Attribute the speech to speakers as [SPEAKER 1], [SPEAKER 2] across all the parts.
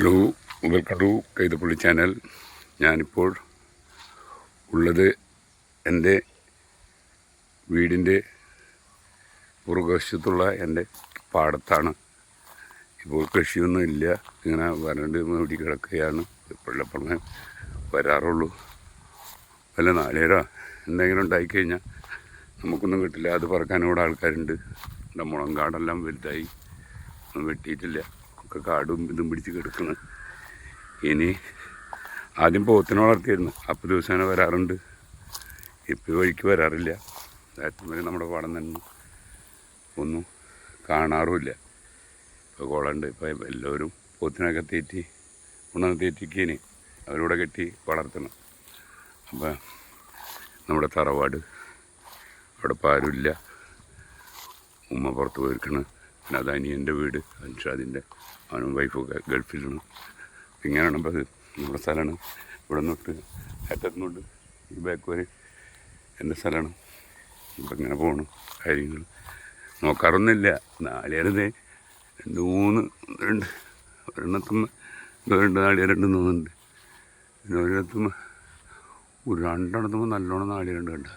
[SPEAKER 1] Hello welcome to Kaithappally channel. ഞാനിപ്പോൾ ഉള്ളത് എന്റെ വീടിന്റെ പുറകുവശത്തുള്ള എന്റെ പാടത്താണ്. ഇപ്പോൾ കൃഷിയൊന്നും ഇല്ല. ഇങ്ങനെ വരണ്ട് മൂടി കിടക്കുകയാണ്. എപ്പോഴെപ്പോഴേ വരാറുള്ളൂ. വല്ല നാലേര എന്തെങ്കിലും ഉണ്ടായിക്കഴിഞ്ഞാൽ നമുക്കൊന്നും കിട്ടില്ല. അത് പറക്കാൻ ഇവിടെ ആൾക്കാരുണ്ട്. നമ്മുടെ മുളങ്കാടെല്ലാം വലുതായി. ഒന്നും വെട്ടിയിട്ടില്ല. ഒക്കെ കാടും ഇതും പിടിച്ച് കിടക്കുന്നത് ഇനി ആദ്യം പോത്തിനെ വളർത്തിയിരുന്നു അപ്പം ദിവസേന വരാറുണ്ട്. ഇപ്പോൾ വഴിക്ക് വരാറില്ല. വരെ നമ്മുടെ പാടം തന്നെ ഒന്നും കാണാറുമില്ല. ഇപ്പോൾ കുളമുണ്ട് ഇപ്പോൾ എല്ലാവരും പോത്തിനൊക്കെ തീറ്റി ഉണർന്ന് തീറ്റിക്കേന് അവരിവിടെ കെട്ടി വളർത്തണം. അപ്പം നമ്മുടെ തറവാട് അവിടെ ഇപ്പോൾ ആരുമില്ല. ഉമ്മ പുറത്ത് പോയിരിക്കണം. പിന്നെ അതാണ് എന്റെ വീട് അൻഷാദിന്റെ അവനും വൈഫൊക്കെ ഗൾഫിലാണ്. ഇങ്ങനെയാണ് അപ്പോൾ നമ്മുടെ സ്ഥലമാണ്. ഇവിടെ നിന്നിട്ട് അറ്റത്തുനിന്നോട്ട് ഈ ബാക്ക് വരെ എന്റെ സ്ഥലമാണ്. അപ്പം ഇങ്ങനെ പോകണം കാര്യങ്ങൾ നോക്കാറൊന്നുമില്ല. നാളികേരത് രണ്ട് മൂന്ന് രണ്ട് ഒരെണ്ണത്തുമ്മ രണ്ട് നാളികേരുണ്ട് തോന്നുന്നുണ്ട്. പിന്നെ ഒരിടത്തുമ്മ ഒരു രണ്ടെണ്ണത്തുമ്പോൾ നല്ലോണം നാളികേരുണ്ട് കണ്ട?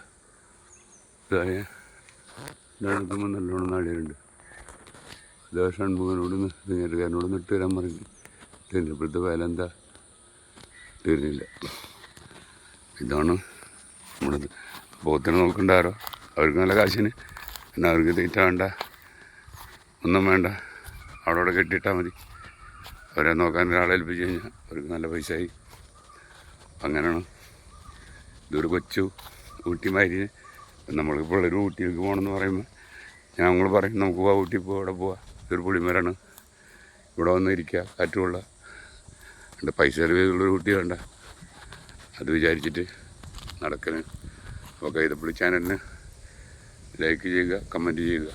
[SPEAKER 1] ഇതായ രണ്ടെണ്ണത്തുമ്പോൾ നല്ലോണം നാളികേരുണ്ട്. അത് ഷൺമുഖനോട് നേരുകാരനോട് നിട്ട് വരാൻ പറഞ്ഞു. തിരുന്നപ്പോഴത്തെ വേലെന്താ എന്താ? തീർന്നില്ല ഇതാണ് നമ്മുടെ പോത്തിനെ നോക്കണ്ടാരോ? അവർക്ക് നല്ല കാശിന്. പിന്നെ അവർക്ക് തീറ്റ വേണ്ട. ഒന്നും വേണ്ട. അവിടെ അവിടെ കെട്ടിയിട്ടാൽ മതി. അവരെ നോക്കാൻ ഒരാളെ ഏൽപ്പിച്ച് കഴിഞ്ഞാൽ അവർക്ക് നല്ല പൈസ ആയി അങ്ങനെയാണ്. ഇതൊരു കൊച്ചു ഊട്ടി മാതിരി. നമ്മളിപ്പോൾ ഒരു ഊട്ടിയിലേക്ക് പോകണമെന്ന് പറയുമ്പോൾ ഞങ്ങൾ പറയും നമുക്ക് പോവാം ഊട്ടി പോവാം അവിടെ പോവാം. ഇതൊരു പുളിമരാണ്. ഇവിടെ വന്ന് ഇരിക്കുക കാറ്റ് കൊള്ളുക എന്റെ പൈസ ചെലവുള്ളൊരു കുട്ടി വേണ്ട അത് വിചാരിച്ചിട്ട് നടക്കൽ അപ്പോൾ കൈതപ്പള്ളി ചാനലിന് ലൈക്ക് ചെയ്യുക കമന്റ് ചെയ്യുക.